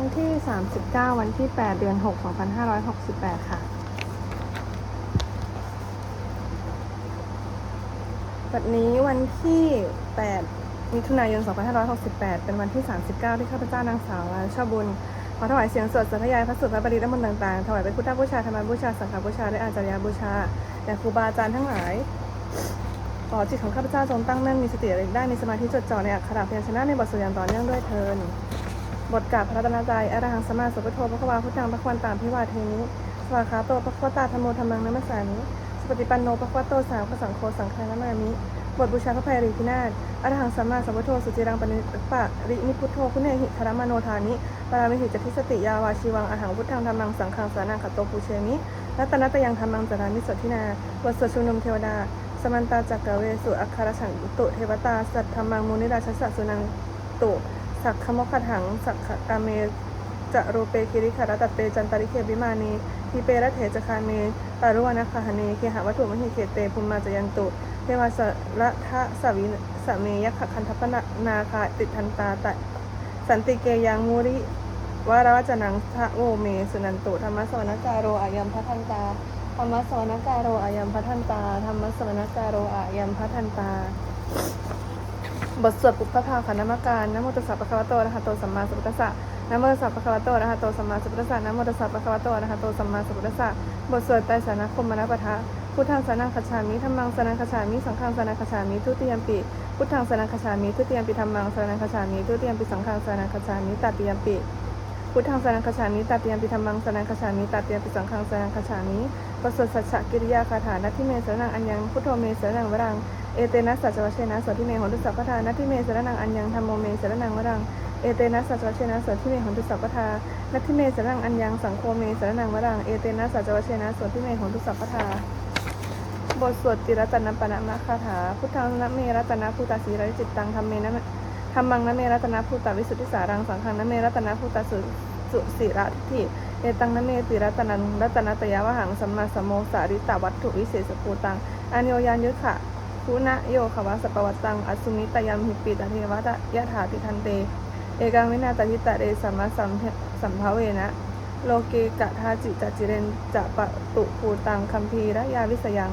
งที่ 39 วันที่ 8 เดือน 6 2568 ค่ะ วันนี้วันที่ 8 มิถุนายน 2568 เป็นวันที่ 39 ที่ข้าพเจ้านางสาวชาบุญขอถวายเสียงสวดสาธยายพระสุตรพระบริตรมนต์ต่างๆ ถวายเป็นพุทธบูชาธรรมบูชา สังฆบูชา และอาจารยบูชาแด่ครูบาอาจารย์ทั้งหลายขอจิตของข้าพเจ้าจงตั้งมั่นมีสติระลึกได้มีสมาธิจดจ่อในอักขระพยัญชนะในบทสวดอย่างต่อเนื่องด้วยเทิน บทกราบพระรัตนตรัยอรหังสมมาสัพพุทโธพระควาพุทธังพระควันตามพิวาเทนิสวากขาโตพระควตาธรรมโมธรรมังนัมสสานิสปฏิปันโนพระควโตสาวกสังโฆสังฆานามามิบทบูชาพระภัยรีพินาศอรหังสัมมาสัพพุทโธสุจิรังปณิปะรินิพุทโธคุณเนหิธรรมโนธานิปารามิหิจติสติยาวาชีวังอหังพุทธังธรรมังสังฆังสานังขัตโตปูเชมิรัตนตยังธรรมังจารามิสดทินาบทสวดชุมนุมเทวดา สมันตาจักรเวสุอัคคารฉันตุเทวตาสัทธรรมังมุนิราชสสุนังตุ สักขโมคถัง สักขกาเมจะรูเปคิริขารตัตเตจันตริเคบิมานีทีเประเถจคาเมปารุวนาคาหเนเคหะวัตถุมหิเขเตภูมิมาจยันตุเทวาสละทะสวิสเมยขคันทัปนานาคาติทันตาตะสันติเกยังมูริวารวจนังทะโวเมสุนันตุธรรมสวนการโรอายัมพัทันตาธรรมสวนการโรอายัมพัทันตาธรรมสวนการโรอายัมพัทันตา บทสวดปุพพภาขันธมการนะโมตัสสะปะคะวะโตอะระหะโตสัมมาสัมพุทธัสสะนะโมตัสสะปะคะวะโตอะระหะโตสัมมาสัมพุทธัสสะนะโมตัสสะปะคะวะโตอะระหะโตสัมมาสัมพุทธัสสะบทสวดไตรสรคมมนปทะพุทธังสรนังคจฉามิธรรมังสรนังคจฉามิสังฆังสรนังคจฉามิทุติยมปิพุทธังสรนังคจฉามิทุติยมปิธรรมังสรนังคจฉามิทุติยมปิสังฆังสรนังคจฉามิตติยมปิพุทธังสรนังคจฉามิตติยมปิธรรมังสรนังคจฉามิตติยมปิสังฆังสรนังคจฉามิบทสวดสัจฉกิริยาคาถานัตถิเมสรนังอัญญังพุทโธเมสรนังวรัง เอเตนะสัจวัชเชนะสวดที่เมหนตุสัพพทานัทิเมสรนังอัญญังธรรมโมเมสรนังวรังเอเตนะสัจวัชเชนะสวดที่เมหนตุสัพพทานัทิเมสรนังอัญญังสังโฆเมสรนังวรังเอเตนะสัจวัชเชนะสวดที่เมหนตุสัพพทาบทสวดติรัตนปนะมะคาถา พุทธังนะเมรัตนะภูตาสีริจิตตังธรรมเมนะธรรมังนะเมรัตนะภูตาวิสุทธิสารังสังฆังนะเมรัตนะภูตาสุสุสิระทิฏฐิเอตังนะเมติรัตนังรัตนตยาวหังสัมมาสัมโมสาริตาวัตถุวิเศษภูตังอันโยยานยุทธะ คุณะโยขวาสปวัตตังอสุมิตยามหิปิตเทวะยะถาติทันเต เอกังวินาตทิตะเรสัมมาสัมสัมภเวนะ โลเกกะทาจิจจิเรนจะปะตุภูตังคัมภีระยาวิสยัง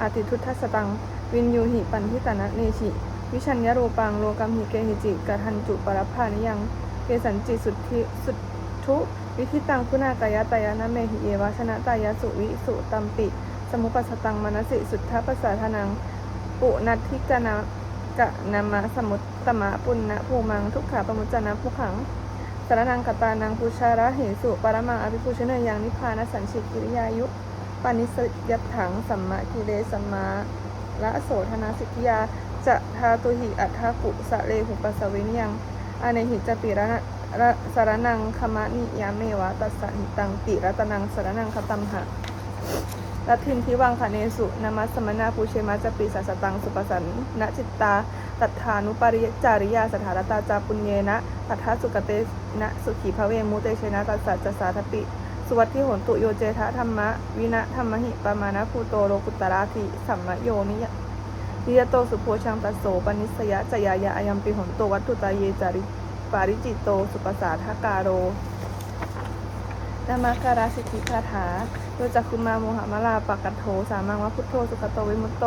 อติทุทธัสตัง วินยูหิปันทิตานะเนชิ วิชัญญรูปังโลกัมหิเกหิจิกะทันจุปรพานิยัง เกสันจิสุทธิสุทธุวิธิตังคุณากายตายะนะเมหิเยวชนะตายะสุวิสุตัมปิ สมุปัสตังมนสิสุทธะปัสสะทานัง ปุนัทธิกนากะนามะสมุตตมะปุณณภูมังทุกขาปมุจจนะภูขังสารนังกตานังปุชาระเหสุปรมังอภิปุชเนยยังนิพานสันชิกิริยายุปานิสยัตถังสัมมากิเลสัมมาละโสธนาสิทธิยาจะทาตุหิอัฏฐกุสะเลหุปัสสวินยังอเนหิจปิระนะระสารนังคมะนิยามเมวะตัสสะหิตังติรัตนังสารนังคตัมหะ ลัทธินทิวังคเนสุนามัสสมนาปูเชมาจปิสัสตังสุปสันนจิตตา ตัฏฐานุปริยจาริยาสถารตาจาปุญเยนะตัทธสุกเตนะสุขีภเวมุเตเชนะตัสสะจสาทปิสวัตทิโหนตุโยเจทะธรรมะ วินะธรรมหิปมานะภูโตโลกุตตราธิสัมมโยนิยนิยโตสุโพชังตัสโสปนิสยะจยายะอายัมปิโหนโตวัตถุตาเยจาริปาริจิตโต สุปสาทกาโรนามาการาสิทธิคาถา โยจักคุมาโมหะมะลาปะกัตโถสามังวะพุทโธสุขโตวิมุตโต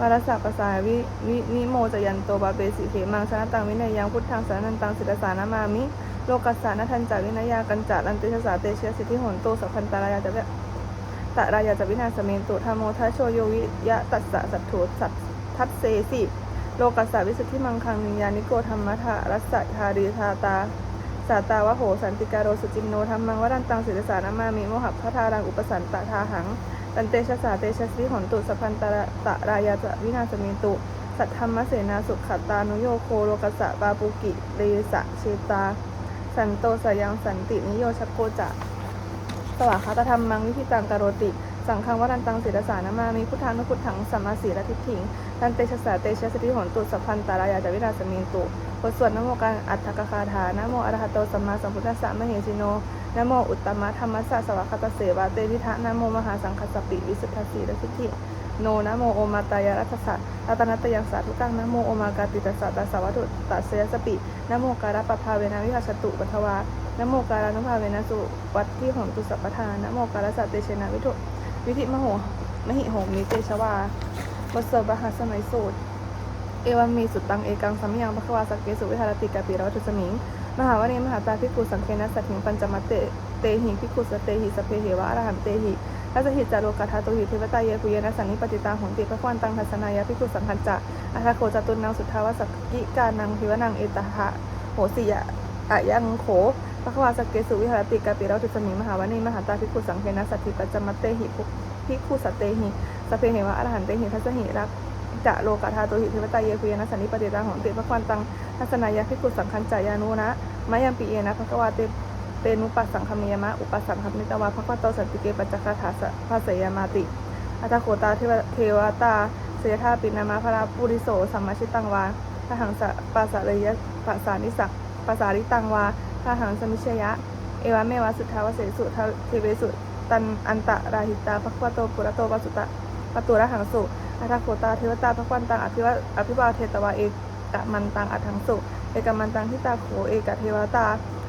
วารสะปะสายวิวินิโมจยันโตบาเบสิเขมังชนะตังวินัยยังพุทธังสานันตังสิรสานามามิโลกัสสานทันจาวินยากันจารันติชสาเตเชยสิทธิหนโตสัพพันตารายาจะเวตะรายาจะวินาสเมนตุธรรมโมทัชโชโยวิยะตัสสะสัตโถสัตทัตเซสิโลกัสสาวิสุทธิมังคังนิยานิโกธรรมะทะรัสสะทารีทาตา สาตาวะโหสันติการโรสุจินโนธรรมังวรันตังศิรสานามามิโมหัพพทารังอุปสันตทาหังตันเตชะสาเตชะสริหนตุสพพันตระตะรายาจะวินาสเมนตุสัทธรรมเสนาสุขตานุโยโคโลกัสสะบาปุกิเรสะเชตา สันโตสยังสันตินิโยชโกจะสวากาตธรรมมังวิธิตังกโรติ สังฆวรันตังศิรสานามามิพุทธานุพุทธังสัมมาสีระทิฏฐิงตันเตชะสาเตชะสติหนตุสัพพันตารายาจวิราสเมนตุบทสวดนโมการอัตถกคาถานโมอระหะโตสัมมาสัมพุทธัสสะมเหสิโนนโมอุตตมะธรรมัสะสวากขาตเสวะเตวิทะนโมมหาสังคสปิวิสุทธสีระทิฏฐิโนนะโมโอมาตายรัตสะรัตนัตยังสาธุกังนะโมโอมากาติตัสสะตัสสวัตุตัสเสยสปินะโมการะปภาเวนะวิหาชตุปัทวานโมการานุภาเวนะสุวัตที่ของตุสัพพทานนโมการาสัตเตชนะวิทุ วิธิมโหมหิโหมนิเตชวาบทสวดบหาสมัยสูตร เอวัมมีสุตตังเอกังสัมยังพระควาสักเกสุวิหารติกาปิรวัตุสมิง มหาวเนมหาตาพิกุสังเคนะสัตถิงปัญจมัตเตเตหิพิกุสเตหิสเพเหวะอรหันเตหิทัสหิจาโลกัทาตุหิเทวตาเยปุยนะสันนิปติตาหนติพระควันตังทัสนายาพิกุสังคัญจะอาคาโคจตุนนางสุทธาวสักกิกานังพิวนังเอตหะโหสิยะอะยังโข พระควาสกเกสุวิหารติกาปิรวัตุสมิมหาวเนมหาตาพิกุสังเคนะสัตถิปัญจมัตเตหิพิกุสเตหิสเพเหวะอรหันเตหิทัสหิรักจะโลกาธาตุหิเทวตาเยคุยนะสันนิปติตาหอนติพระควันตังทัศนายาพิกุสังคัญจายานุนะมายัมปีเอนะพระกวาเตเตนุปัสสังคเมยมะอุปสังคมิตวาพระควาโตสันติเกปัจจคาถาภาเสยามาติอัตโคตาเทวตาเสยธาปินามาพระปุริโสสัมมาชิตังวาพระหังสะปัสสะเลยะปัสสานิสักปัสสาริตังวา พระหังสมิชยะ เอวะเมวะสุทธาวเสสุทเทเวสุ ตันอันตะราหิตาพระควาโตปุระโตปัสุตะปตุระหังสุอัตโคตาเทวตาพระควันตังอภิวะอภิวาเทตวาเอกกะมันตังอัฏฐังสุ เอกมันตังทิตาโขเอกะเทวตา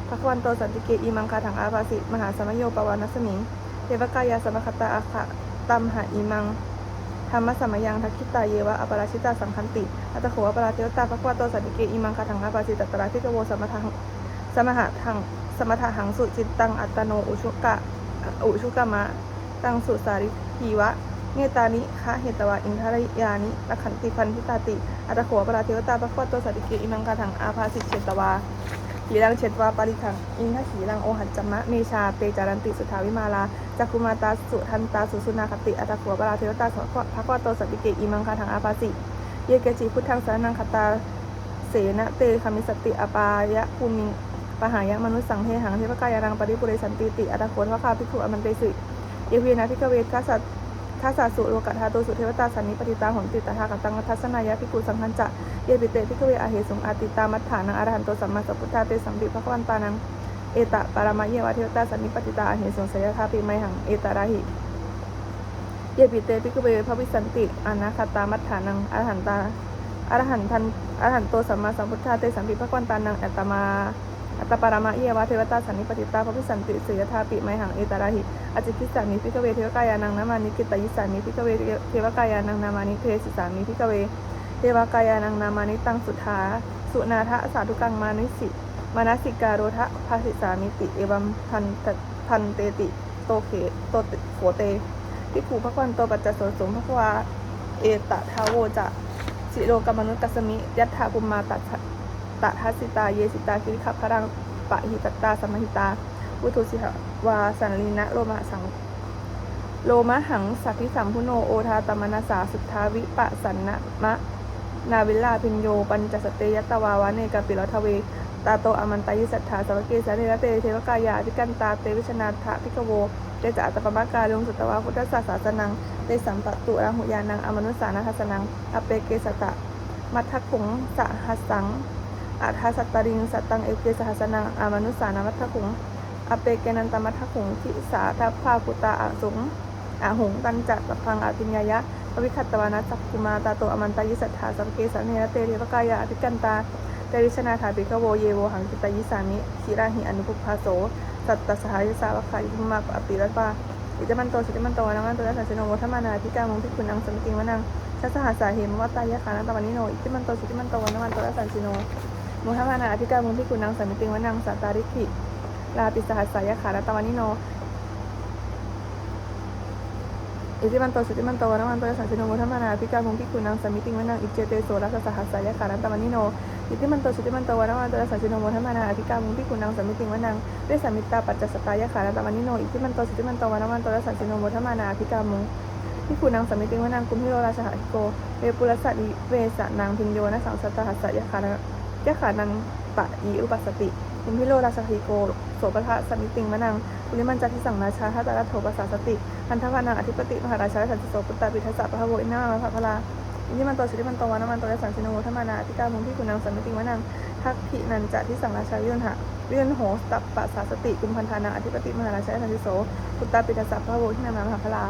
พระควันโตสันติเกอีมังคาถังอาภาสิมหาสมโยปวานัสมิงเทวกายาสมคตาอาคะตัมหาอีมังธรรมสมยังทักขิตาเยวะอปราชิตาสังคันติอัตโขอปราเทวตาพระควโตสันติเกอีมังคาถังอาภาสิตัตตระทิกโวสมทัง สมหะทังสมถะหังสุจิตตังอัตโนอุชุกะอุชุกะมะ ตังสุสาริทีวะ เนตานิคะเหตวะอินทรยานิลขันติพันธิตาติ อัตโขปราเทวตาปะควตโตสัตติเกอิมังกาถังอาภาสิเชตวาขีรังเชตวาปาริขังอินทขีรังโอหัจจมะเมชาเปจารันติสุทาวิมาลาจักคุมาตาสุทันตาสุสุนาคติอัตโขปราเทวตาสพะควตโตสัติเกอิมังกาถังอาภาสิเยเกจิพุทธังสารนังคตาเสนะเตคามิสติอปายะภูมิ ปหายะมนุสสังเทหังเทพกายารังปริปุเรสันติติอัตโขทวคาภิกขุอมันเตสิเยวียนะพิกเวทัสสทัสสุโลกัทาตุสุเทวตาสันนิปติตาหนติตถากัตังทัศนายะพิกุสังคัญจะเยปิเตพิกเวอาเหสุงอาติตามัฏฐานังอรหันโตสัมมาสัพพุทธาเตสัมปิพระควันตานังเอตะปารามะเยวะเทวตาสันนิปติตาอาเหสุงสยทาปิไมหังเอตาราหิเยปิเตพิกเวพระวิสันติอนาคตามัฏฐานังอรหันตาอรหันทันอรหันโตสัมมาสัมพุทธาเตสัมปิพระควันตานังอัตตมา อัตปารามะเยวะเทวตาสันนิปติตาพระพิสันติสุยธาปิไมหังเอตาราหิอจิกิสามิพิกเวเทวกายานังนามานิกิตายิสามิพิกเวเทวกายานังนามานิเทสิสามิพิกเวเทวกายานังนามานิตังสุทาสุนาทะสาธุกังมานิสิมานสิการโรทะภาสิสามิติ เอวัมพันตพันเตติโตเขโตโขเตพิกขุพระควันโตปัจจโสสมพระควาเอตทาโวจะสิโลกมนุตตสมิ ยัตถาปุมมาตั สตทัสสิตา เยสิตาคิริขพรังปะหิตตาสมหิตาวุทุสิหวาสันลีนะโลมะสังโลมะหังสัพพิสัมพุโนโอทาตมนาสาสุทธาวิปะสันนะมะนาวิลลาพินโย ปัญจสตเตยตวาวาเนกาปิรทเว ตาโตอมันตายิสัทธาสวเกสาเนรเตเทวกายาธิกันตาเตวิชนาทะพิกโวเตจะอัตปมากาลงสุตวาพุทธศาสาสนังเตสัมปตุราหุยานังอมนุสสานาทัสนังอเปเกสตะ มัทธคุงสหัสสัง อาทาสัตตริงสัตตังเอเกสหัสนังอามนุสานามัทธคุงอเปเกนันตมัทธคุงทิสาทัพพาปุตาอาสุงอาหงตันจัตตพังอาปิญญายะปวิคัตตวานัสักกุมาตาโตอมันตายิสัทธาสัพเกสันเนรเตเทวกายาอภิกันตาเตวิชนาถาปิกโวเยโวหังกิตายิสามิขีราหิอนุภุพาโสสัตตสหายสาวคายุมาปอปิรัตปาอิจมันโตสิจมันโตนามันโตยัสสิโนโวธมานาธิกามุงพิคุนังสมิติงวนังชัสหัสาเหมวัตตายะขานันตวันนิโนอิจมันโตสิจมันโตนามันโตยัสสิโน มุทัมมานาอธิการมุงพิกุนังสัมมิติงวนังสัตตาริขิลาปิสหัสสายขาลตวานิโนอิติมันโตสุติมันโตวนัมันโตยสันติโนมุทัมมานาอธิการมุงพิกุนังสัมมิติงวนังอิเจเตโสรัสสหัสสายขาลตวานิโนอิติมันโตสุติมันโตวนัมันโตยสันติโนมุทัมมานาอธิการมุงพิกุนังสัมมิติงวนังด้วยสัมมิตาปัจจสตายขาลตวานิโนอิติมันโตสุติมันโตวนัมันโตยสันติโนมุทัมมานาอธิการมุงพิกุนังสัมมิติวนังกุมพิโรราชหะโกเวปุรสัตเวสนางพินโยนะสังสัตหัสสายขาล ยะขานังปะยีอุปัสสติคุมพิโรราชคีโกโสปทะสมิติงมะนังปุริมันจัติสังราชาทัตตะโทปัสสาสติพันธวานังอธิปติมหาราชาสันติโสปุตตาปิทัสสะพระโวอินามาภะพลาอินิมันโตสิริมันโตวานามันโตยสันสิโนธรรมานาอธิกามุงที่คุณนางสัมมิติงมะนังทักขินันจะที่สังราชาวิรุณหะวิรุณโหสตัปปะสาสติกุมพันธานังอธิปติมหาราชาสันติโสปุตตาปิทัสสะพระโวอินามาภะพลา